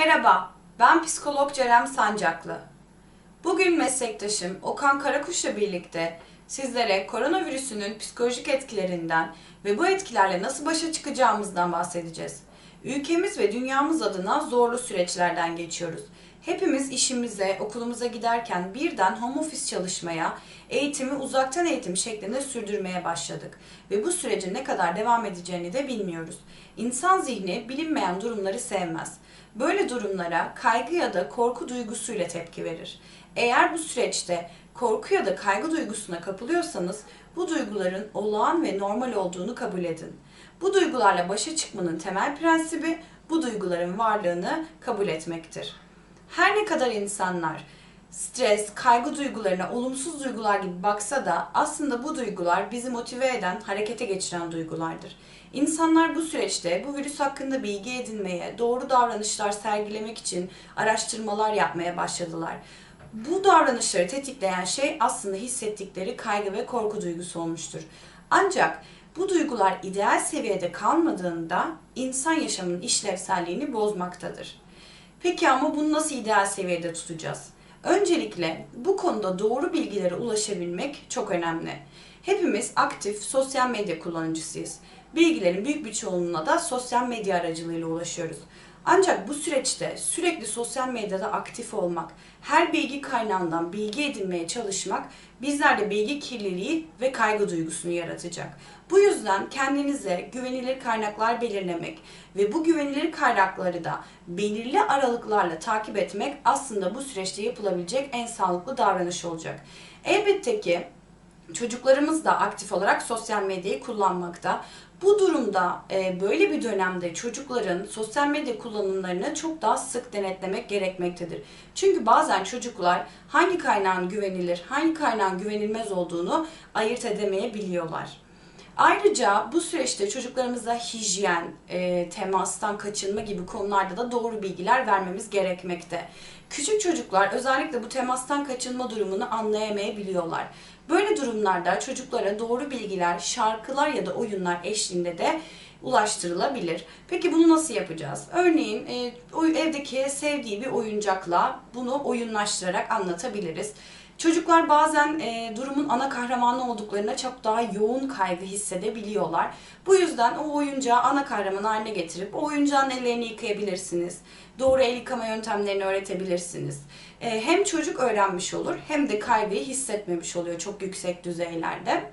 Merhaba, ben psikolog Cerem Sancaklı. Bugün meslektaşım Okan Karakuş'la birlikte sizlere koronavirüsünün psikolojik etkilerinden ve bu etkilerle nasıl başa çıkacağımızdan bahsedeceğiz. Ülkemiz ve dünyamız adına zorlu süreçlerden geçiyoruz. Hepimiz işimize, okulumuza giderken birden home office çalışmaya, eğitimi uzaktan eğitim şeklinde sürdürmeye başladık. Ve bu sürecin ne kadar devam edeceğini de bilmiyoruz. İnsan zihni bilinmeyen durumları sevmez. Böyle durumlara kaygı ya da korku duygusuyla tepki verir. Eğer bu süreçte korku ya da kaygı duygusuna kapılıyorsanız bu duyguların olağan ve normal olduğunu kabul edin. Bu duygularla başa çıkmanın temel prensibi bu duyguların varlığını kabul etmektir. Her ne kadar insanlar stres, kaygı duygularına olumsuz duygular gibi baksa da aslında bu duygular bizi motive eden, harekete geçiren duygulardır. İnsanlar bu süreçte bu virüs hakkında bilgi edinmeye, doğru davranışlar sergilemek için araştırmalar yapmaya başladılar. Bu davranışları tetikleyen şey aslında hissettikleri kaygı ve korku duygusu olmuştur. Ancak bu duygular ideal seviyede kalmadığında insan yaşamının işlevselliğini bozmaktadır. Peki ama bunu nasıl ideal seviyede tutacağız? Öncelikle bu konuda doğru bilgilere ulaşabilmek çok önemli. Hepimiz aktif sosyal medya kullanıcısıyız. Bilgilerin büyük bir çoğunluğuna da sosyal medya aracılığıyla ulaşıyoruz. Ancak bu süreçte sürekli sosyal medyada aktif olmak, her bilgi kaynağından bilgi edinmeye çalışmak bizlerde bilgi kirliliği ve kaygı duygusunu yaratacak. Bu yüzden kendinize güvenilir kaynaklar belirlemek ve bu güvenilir kaynakları da belirli aralıklarla takip etmek aslında bu süreçte yapılabilecek en sağlıklı davranış olacak. Elbette ki Çocuklarımız da aktif olarak sosyal medyayı kullanmakta. Bu durumda e, böyle bir dönemde çocukların sosyal medya kullanımlarını çok daha sık denetlemek gerekmektedir. Çünkü bazen çocuklar hangi kaynağın güvenilir, hangi kaynağın güvenilmez olduğunu ayırt edemeyebiliyorlar. Ayrıca bu süreçte çocuklarımıza hijyen, e, temastan kaçınma gibi konularda da doğru bilgiler vermemiz gerekmekte. Küçük çocuklar özellikle bu temastan kaçınma durumunu anlayamayabiliyorlar. Böyle durumlarda çocuklara doğru bilgiler, şarkılar ya da oyunlar eşliğinde de ulaştırılabilir. Peki bunu nasıl yapacağız? Örneğin e, evdeki sevdiği bir oyuncakla bunu oyunlaştırarak anlatabiliriz. Çocuklar bazen e, durumun ana kahramanı olduklarına çok daha yoğun kaygı hissedebiliyorlar. Bu yüzden o oyuncağı ana kahraman haline getirip o oyuncağın ellerini yıkayabilirsiniz. Doğru el yıkama yöntemlerini öğretebilirsiniz. E, hem çocuk öğrenmiş olur hem de kaygıyı hissetmemiş oluyor çok yüksek düzeylerde.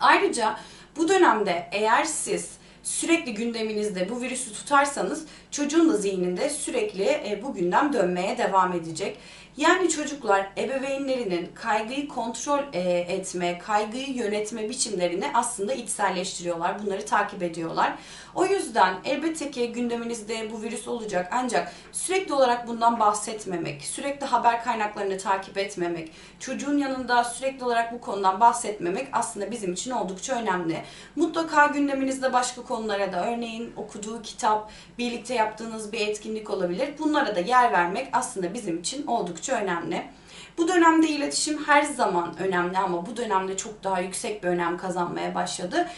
Ayrıca bu dönemde eğer siz sürekli gündeminizde bu virüsü tutarsanız çocuğun da zihninde sürekli e, bu gündem dönmeye devam edecek. Yani çocuklar ebeveynlerinin kaygıyı kontrol e, etme, kaygıyı yönetme biçimlerini aslında içselleştiriyorlar. Bunları takip ediyorlar. O yüzden elbette ki gündeminizde bu virüs olacak ancak sürekli olarak bundan bahsetmemek, sürekli haber kaynaklarını takip etmemek, çocuğun yanında sürekli olarak bu konudan bahsetmemek aslında bizim için oldukça önemli. Mutlaka gündeminizde başka konulara da örneğin okuduğu kitap, birlikte yaptığınız bir etkinlik olabilir. Bunlara da yer vermek aslında bizim için oldukça önemli. Bu dönemde iletişim her zaman önemli ama bu dönemde çok daha yüksek bir önem kazanmaya başladı.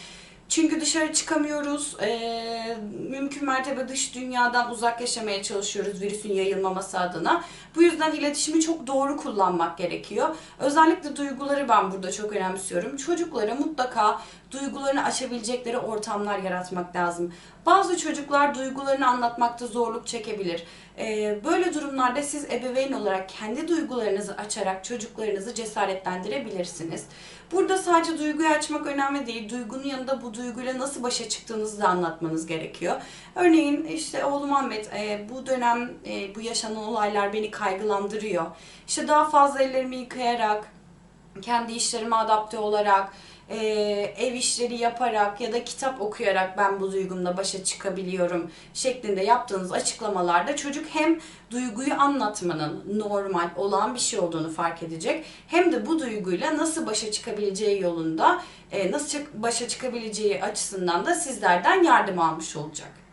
Çünkü dışarı çıkamıyoruz. Ee, mümkün mertebe dış dünyadan uzak yaşamaya çalışıyoruz virüsün yayılmaması adına. Bu yüzden iletişimi çok doğru kullanmak gerekiyor. Özellikle duyguları ben burada çok önemsiyorum. Çocuklara mutlaka duygularını açabilecekleri ortamlar yaratmak lazım. Bazı çocuklar duygularını anlatmakta zorluk çekebilir. Ee, böyle durumlarda siz ebeveyn olarak kendi duygularınızı açarak çocuklarınızı cesaretlendirebilirsiniz. Burada sadece duyguyu açmak önemli değil. Duygunun yanında bu duyguyla nasıl başa çıktığınızı da anlatmanız gerekiyor. Örneğin işte oğlum Ahmet e, bu dönem e, bu yaşanan olaylar beni kaygılandırıyor. İşte daha fazla ellerimi yıkayarak, kendi işlerime adapte olarak, e, ev işleri yaparak ya da kitap okuyarak ben bu duygumla başa çıkabiliyorum şeklinde yaptığınız açıklamalarda çocuk hem duyguyu anlatmanın normal olan bir şey olduğunu fark edecek hem de bu duyguyla nasıl başa çıkabileceği yolunda e, nasıl başa çıkabileceği açısından da sizlerden yardım almış olacak.